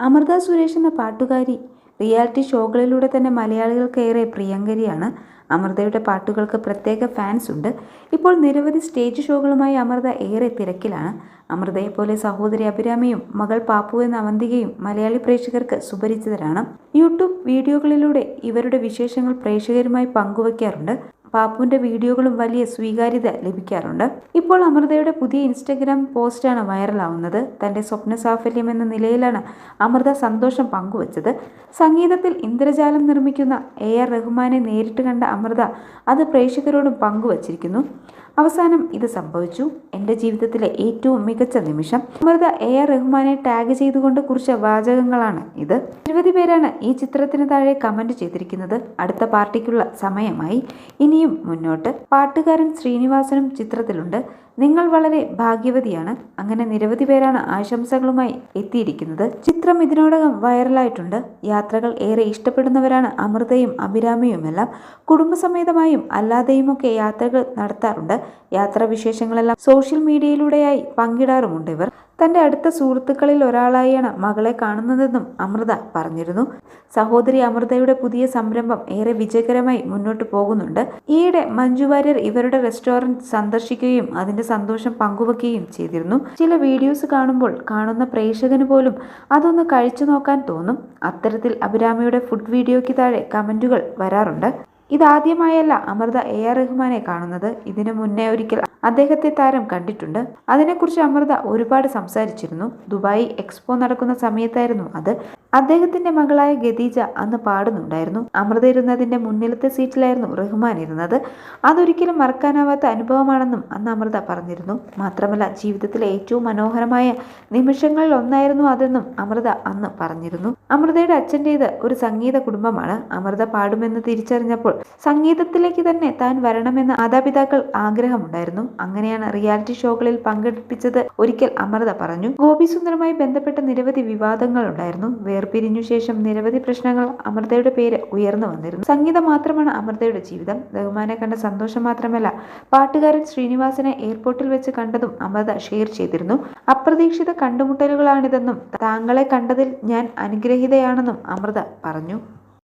അമൃത സുരേഷ് എന്ന പാട്ടുകാരി റിയാലിറ്റി ഷോകളിലൂടെ തന്നെ മലയാളികൾക്കേറെ പ്രിയങ്കരിയാണ്. അമൃതയുടെ പാട്ടുകൾക്ക് പ്രത്യേക ഫാൻസ് ഉണ്ട്. ഇപ്പോൾ നിരവധി സ്റ്റേജ് ഷോകളുമായി അമൃത ഏറെ തിരക്കിലാണ്. അമൃതയെപ്പോലെ സഹോദരി അഭിരാമിയും മകൾ പാപ്പു എന്ന അവന്തികയും മലയാളി പ്രേക്ഷകർക്ക് സുപരിചിതരാണ്. യൂട്യൂബ് വീഡിയോകളിലൂടെ ഇവരുടെ വിശേഷങ്ങൾ പ്രേക്ഷകരുമായി പങ്കുവയ്ക്കാറുണ്ട് പാപ്പുവിന്റെ വീഡിയോകളും വലിയ സ്വീകാര്യത ലഭിക്കാറുണ്ട്. ഇപ്പോൾ അമൃതയുടെ പുതിയ ഇൻസ്റ്റഗ്രാം പോസ്റ്റാണ് വൈറലാവുന്നത്. തന്റെ സ്വപ്ന സാഫല്യം എന്ന നിലയിലാണ് അമൃത സന്തോഷം പങ്കുവച്ചത്. സംഗീതത്തിൽ ഇന്ദ്രജാലം നിർമ്മിക്കുന്ന എ ആർ റഹ്മാനെ നേരിട്ട് കണ്ട അമൃത അത് പ്രേക്ഷകരോടും പങ്കുവച്ചിരിക്കുന്നു. അവസാനം ഇത് സംഭവിച്ചു. എന്റെ ജീവിതത്തിലെ ഏറ്റവും മികച്ച നിമിഷം. അമൃത എ ആർ റഹ്മാനെ ടാഗ് ചെയ്തുകൊണ്ട് കുറിച്ച വാചകങ്ങളാണ് ഇത്. നിരവധി പേരാണ് ഈ ചിത്രത്തിന് താഴെ കമന്റ് ചെയ്തിരിക്കുന്നത്. അടുത്ത പാർട്ടിക്കുള്ള സമയമായി ഇനിയും മുന്നോട്ട്. പാട്ടുകാരൻ ശ്രീനിവാസനും ചിത്രത്തിലുണ്ട്. നിങ്ങൾ വളരെ ഭാഗ്യവതിയാണ്. അങ്ങനെ നിരവധി പേരാണ് ആശംസകളുമായി എത്തിയിരിക്കുന്നത്. ചിത്രം ഇതിനോടകം വൈറലായിട്ടുണ്ട്. യാത്രകൾ ഏറെ ഇഷ്ടപ്പെടുന്നവരാണ് അമൃതയും അഭിരാമിയുമെല്ലാം. കുടുംബസമേതമായും അല്ലാതെയുമൊക്കെ യാത്രകൾ നടത്താറുണ്ട്. യാത്രാവിശേഷങ്ങളെല്ലാം സോഷ്യൽ മീഡിയയിലൂടെയായി പങ്കിടാറുമുണ്ട് ഇവർ. തന്റെ അടുത്ത സുഹൃത്തുക്കളിൽ ഒരാളായാണ് മകളെ കാണുന്നതെന്നും അമൃത പറഞ്ഞിരുന്നു. സഹോദരി അമൃതയുടെ പുതിയ സംരംഭം ഏറെ വിജയകരമായി മുന്നോട്ട് പോകുന്നുണ്ട്. ഈയിടെ മഞ്ജു വാര്യർ ഇവരുടെ റെസ്റ്റോറന്റ് സന്ദർശിക്കുകയും അതിന്റെ സന്തോഷം പങ്കുവെക്കുകയും ചെയ്തിരുന്നു. ചില വീഡിയോസ് കാണുമ്പോൾ കാണുന്ന പ്രേക്ഷകന് പോലും അതൊന്ന് കഴിച്ചു നോക്കാൻ തോന്നും. അത്തരത്തിൽ അഭിരാമിയുടെ ഫുഡ് വീഡിയോയ്ക്ക് താഴെ കമന്റുകൾ വരാറുണ്ട്. ഇതാദ്യമായല്ല അമൃത എ ആർ റഹ്മാനെ കാണുന്നത്. ഇതിനു മുന്നേ ഒരിക്കൽ അദ്ദേഹത്തെ താരം കണ്ടിട്ടുണ്ട്. അതിനെക്കുറിച്ച് അമൃത ഒരുപാട് സംസാരിച്ചിരുന്നു. ദുബായ് എക്സ്പോ നടക്കുന്ന സമയത്തായിരുന്നു അത്. അദ്ദേഹത്തിന്റെ മകളായ ഗതീജ അന്ന് പാടുന്നുണ്ടായിരുന്നു. അമൃത ഇരുന്നതിന്റെ മുന്നിലത്തെ സീറ്റിലായിരുന്നു റഹ്മാൻ ഇരുന്നത്. അതൊരിക്കലും മറക്കാനാവാത്ത അനുഭവമാണെന്നും അന്ന് അമൃത പറഞ്ഞിരുന്നു. മാത്രമല്ല ജീവിതത്തിലെ ഏറ്റവും മനോഹരമായ നിമിഷങ്ങളിൽ ഒന്നായിരുന്നു അതെന്നും അമൃത അന്ന് പറഞ്ഞിരുന്നു. അമൃതയുടെ അച്ഛന്റേത് ഒരു സംഗീത കുടുംബമാണ്. അമൃത പാടുമെന്ന് തിരിച്ചറിഞ്ഞപ്പോൾ സംഗീതത്തിലേക്ക് തന്നെ താൻ വരണമെന്ന് മാതാപിതാക്കൾ ആഗ്രഹമുണ്ടായിരുന്നു. അങ്ങനെയാണ് റിയാലിറ്റി ഷോകളിൽ പങ്കെടുപ്പിച്ചത് ഒരിക്കൽ അമൃത പറഞ്ഞു. ഗോപിസുന്ദരമായി ബന്ധപ്പെട്ട നിരവധി വിവാദങ്ങൾ ഉണ്ടായിരുന്നു വേർപിരിഞ്ഞു ശേഷം നിരവധി പ്രശ്നങ്ങൾ അമൃതയുടെ പേര് ഉയർന്നു വന്നിരുന്നു. സംഗീതം മാത്രമാണ് അമൃതയുടെ ജീവിതം. ബഹുമാനെ കണ്ട സന്തോഷം മാത്രമല്ല പാട്ടുകാരൻ ശ്രീനിവാസനെ എയർപോർട്ടിൽ വെച്ച് കണ്ടതും അമൃത ഷെയർ ചെയ്തിരുന്നു. അപ്രതീക്ഷിത കണ്ടുമുട്ടലുകളാണിതെന്നും താങ്കളെ കണ്ടതിൽ ഞാൻ അനുഗ്രഹീതയാണെന്നും അമൃത പറഞ്ഞു.